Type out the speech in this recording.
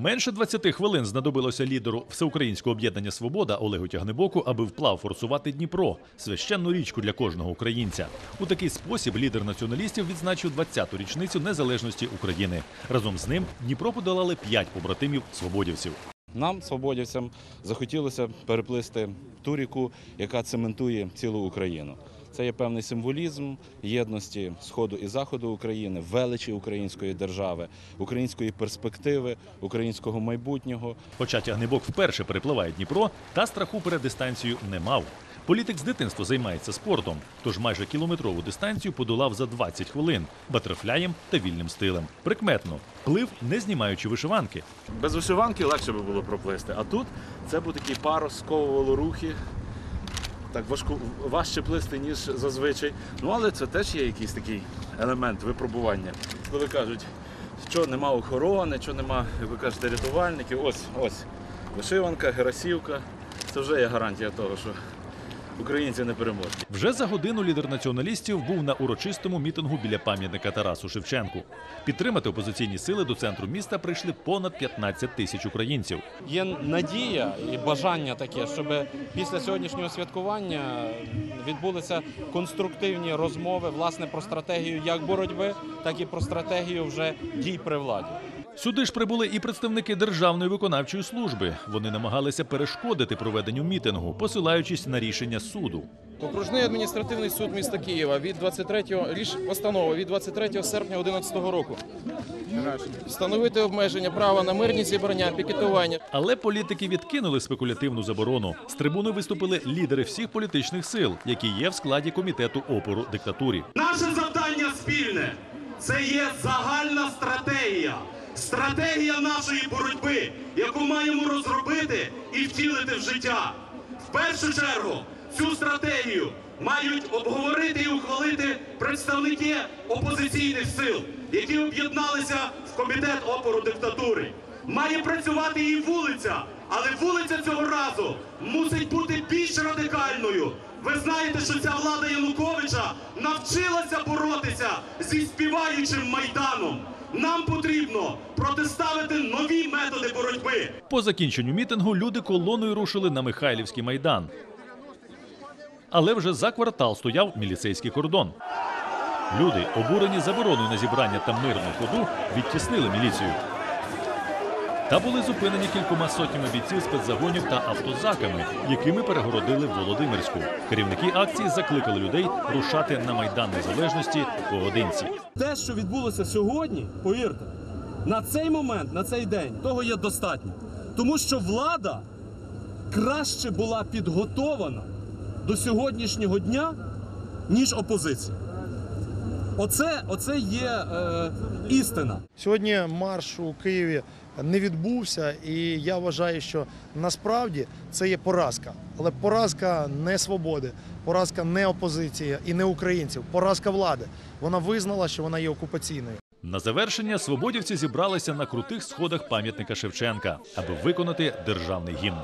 Менше 20 хвилин знадобилося лідеру Всеукраїнського об'єднання Свобода Олегу Тягнебоку, аби вплав форсувати Дніпро священну річку для кожного українця. У такий спосіб лідер націоналістів відзначив 20-ту річницю незалежності України. Разом з ним Дніпро подолали п'ять побратимів свободівців. Нам, свободівцям, захотілося переплисти ту ріку, яка цементує цілу Україну. Це є певний символізм єдності сходу і заходу України, величі української держави, української перспективи, українського майбутнього. Хоча Тягнебок вперше перепливає Дніпро, та страху перед дистанцією не мав. Політик з дитинства займається спортом, тож майже кілометрову дистанцію подолав за 20 хвилин батерфляєм та вільним стилем. Прикметно, плив не знімаючи вишиванки. Без вишиванки легше би було проплисти. А тут це був такий парус, сковувало рухи. Так важко важче плисти, ніж зазвичай. Ну але це теж є якийсь такий елемент випробування. Коли кажуть, що нема охорони, що нема, як ви кажете, рятувальників. Ось, ось вишиванка, герасівка. Це вже є гарантія того, що українці не переможні. Вже за годину лідер націоналістів був на урочистому мітингу біля пам'ятника Тарасу Шевченку. Підтримати опозиційні сили до центру міста прийшли понад 15 тисяч українців. Є надія і бажання таке, щоб після сьогоднішнього святкування відбулися конструктивні розмови власне про стратегію як боротьби, так і про стратегію вже дій при владі. Сюди ж прибули і представники Державної виконавчої служби. Вони намагалися перешкодити проведенню мітингу, посилаючись на рішення суду. Окружний адміністративний суд міста Києва від 23 ріш постанова від 23 серпня 2011 року. Встановити обмеження права на мирні зібрання, пікетування. Але політики відкинули спекулятивну заборону. З трибуни виступили лідери всіх політичних сил, які є в складі комітету опору диктатурі. Наше завдання спільне це є загальна стратегія. Стратегія нашої боротьби, яку маємо розробити і втілити в життя. В першу чергу цю стратегію мають обговорити і ухвалити представники опозиційних сил, які об'єдналися в комітет опору диктатури. Має працювати і вулиця, але вулиця цього разу мусить бути більш радикальною. Ви знаєте, що ця влада Януковича навчилася боротися зі співаючим майданом. Нам потрібно протиставити нові методи боротьби. По закінченню мітингу люди колоною рушили на Михайлівський майдан. Але вже за квартал стояв міліцейський кордон. Люди, обурені забороною на зібрання та мирну ходу, відтіснили міліцію. Та були зупинені кількома сотнями бійців спецзагонів та автозаками, якими перегородили Володимирську. Керівники акції закликали людей рушати на майдан незалежності поодинці. те, що відбулося сьогодні, повірте, на цей момент, на цей день, того є достатньо. Тому що влада краще була підготована до сьогоднішнього дня, ніж опозиція. Оце, оце є е, істина. Сьогодні марш у Києві не відбувся, і я вважаю, що насправді це є поразка. Але поразка не свободи, поразка не опозиції і не українців, поразка влади. Вона визнала, що вона є окупаційною. На завершення свободівці зібралися на крутих сходах пам'ятника Шевченка, аби виконати державний гімн.